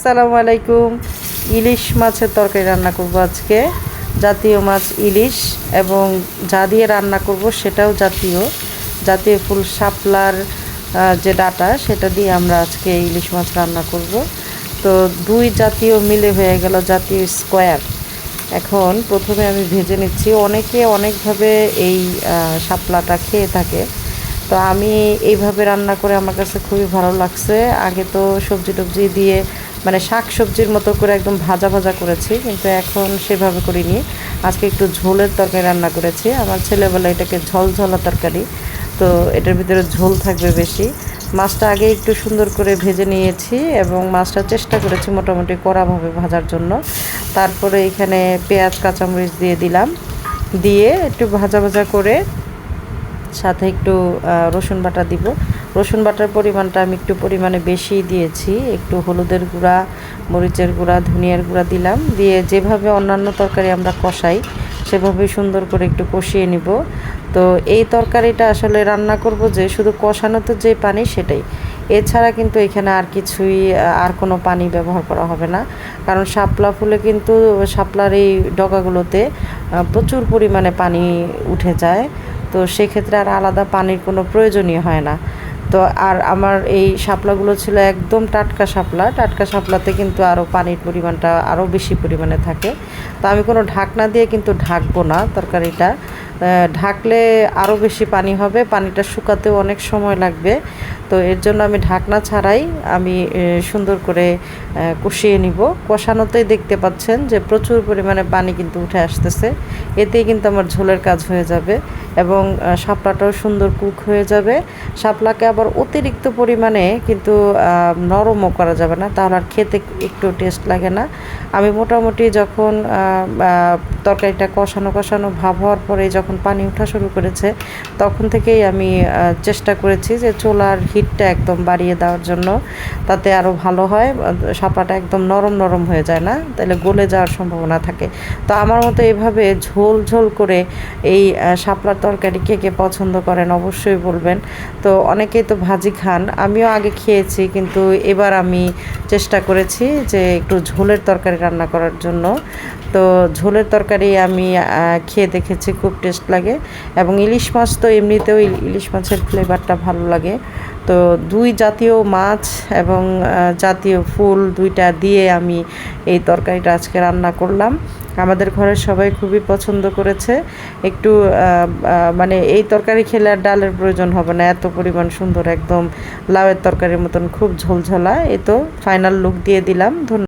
আসসালামু আলাইকুম। ইলিশ মাছের তরকারি রান্না করব আজকে। জাতীয় মাছ ইলিশ এবং যা দিয়ে রান্না করব সেটাও জাতীয়। জাতীয় ফুল শাপলার যে ডাটা সেটা দিয়ে আমরা আজকে ইলিশ মাছ রান্না করব। তো দুই জাতীয় মিলে হয়ে গেল জাতীয় স্কোয়ার। এখন প্রথমে আমি ভেজে নিচ্ছি। অনেকে অনেকভাবে এই শাপলাটা খেয়ে থাকে। তো আমি এইভাবে রান্না করে আমার কাছে খুবই ভালো লাগছে। আগে তো সবজি টবজি দিয়ে মানে শাক সবজির মতো করে একদম ভাজা ভাজা করেছি, কিন্তু এখন সেভাবে করিনি। আজকে একটু ঝোলের তরকারি রান্না করেছি। আমার ছেলেবেলা এটাকে ঝলঝলা তরকারি, তো এটার ভিতরে ঝোল থাকবে বেশি। মাছটা আগে একটু সুন্দর করে ভেজে নিয়েছি এবং মাছটা চেষ্টা করেছি মোটামুটি কড়াভাবে ভাজার জন্য। তারপরে এখানে পেঁয়াজ, কাঁচামরিচ দিয়ে দিলাম। দিয়ে একটু ভাজা ভাজা করে সাথে একটু রসুন বাটা দিব। রসুন বাটার পরিমাণটা আমি একটু পরিমাণে বেশি দিয়েছি। একটু হলুদের গুঁড়া, মরিচের গুঁড়া, ধনিয়ার গুঁড়া দিলাম। দিয়ে যেভাবে অন্যান্য তরকারি আমরা কষাই, সেভাবে সুন্দর করে একটু কষিয়ে নিব। তো এই তরকারিটা আসলে রান্না করব যে, শুধু কষানো তো যে পানি সেটাই। এছাড়া কিন্তু এখানে আর কিছুই, আর কোনো পানি ব্যবহার করা হবে না। কারণ শাপলা ফুলে কিন্তু শাপলার এই ডগাগুলোতে প্রচুর পরিমাণে পানি উঠে যায়। তো সেক্ষেত্রে আর আলাদা পানির কোনো প্রয়োজনই হয় না। তো আর আমার এই শাপলাগুলো ছিল একদম টাটকা শাপলা। টাটকা শাপলাতে কিন্তু আরও পানির পরিমাণটা আরও বেশি পরিমাণে থাকে। তো আমি কোনো ঢাকনা দিয়ে কিন্তু ঢাকবো না তরকারিটা। ঢাকলে আরও বেশি পানি হবে, পানিটা শুকাতেও অনেক সময় লাগবে। তো এর জন্য আমি ঢাকনা ছাড়াই আমি সুন্দর করে কষিয়ে নিব। কষানোতেই দেখতে পাচ্ছেন যে প্রচুর পরিমাণে পানি কিন্তু উঠে আসতেছে। এতেই কিন্তু আমার ঝোলের কাজ হয়ে যাবে এবং শাপলাটাও সুন্দর কুক হয়ে যাবে। শাপলাকে আবার অতিরিক্ত পরিমাণে কিন্তু নরমও করা যাবে না। তাহলে আর খেতে একটু টেস্ট লাগে না। আমি মোটামুটি যখন তরকারিটা কষানো কষানো ভাব হওয়ার পরে যখন পানি ওঠা শুরু করেছে, তখন থেকেই আমি চেষ্টা করেছি যে চোলার হিটটা একদম বাড়িয়ে দেওয়ার জন্য, তাতে আরও ভালো হয়। শাপলাটা একদম নরম নরম হয়ে যায় না তাহলে গলে যাওয়ার সম্ভাবনা থাকে। তো আমার মতো এভাবে ঝোল ঝোল করে এই শাপলার তরকারি কে কে পছন্দ করেন অবশ্যই বলবেন। তো অনেকেই তো ভাজি খান, আমিও আগে খেয়েছি কিন্তু এবার আমি চেষ্টা করেছি যে একটু ঝোলের তরকারি রান্না করার জন্য। তো ঝোলের তরকারি আমি খেয়ে দেখেছি, খুব টেস্ট লাগে। এবং ইলিশ মাছ তো এমনিতেও ইলিশ মাছের ফ্লেভারটা ভালো লাগে। তো দুই জাতীয় মাছ এবং জাতীয় ফুল দুইটা দিয়ে আমি এই তরকারিটা আজকে রান্না করলাম। আমাদের ঘরের সবাই খুবই পছন্দ করেছে। একটু মানে এই তরকারি খেলে আর ডালের প্রয়োজন হবে না। এত পরিমাণ সুন্দর একদম লাউয়ের তরকারির মতন খুব ঝোলঝোলা। এ তো ফাইনাল লুক দিয়ে দিলাম। ধন্যবাদ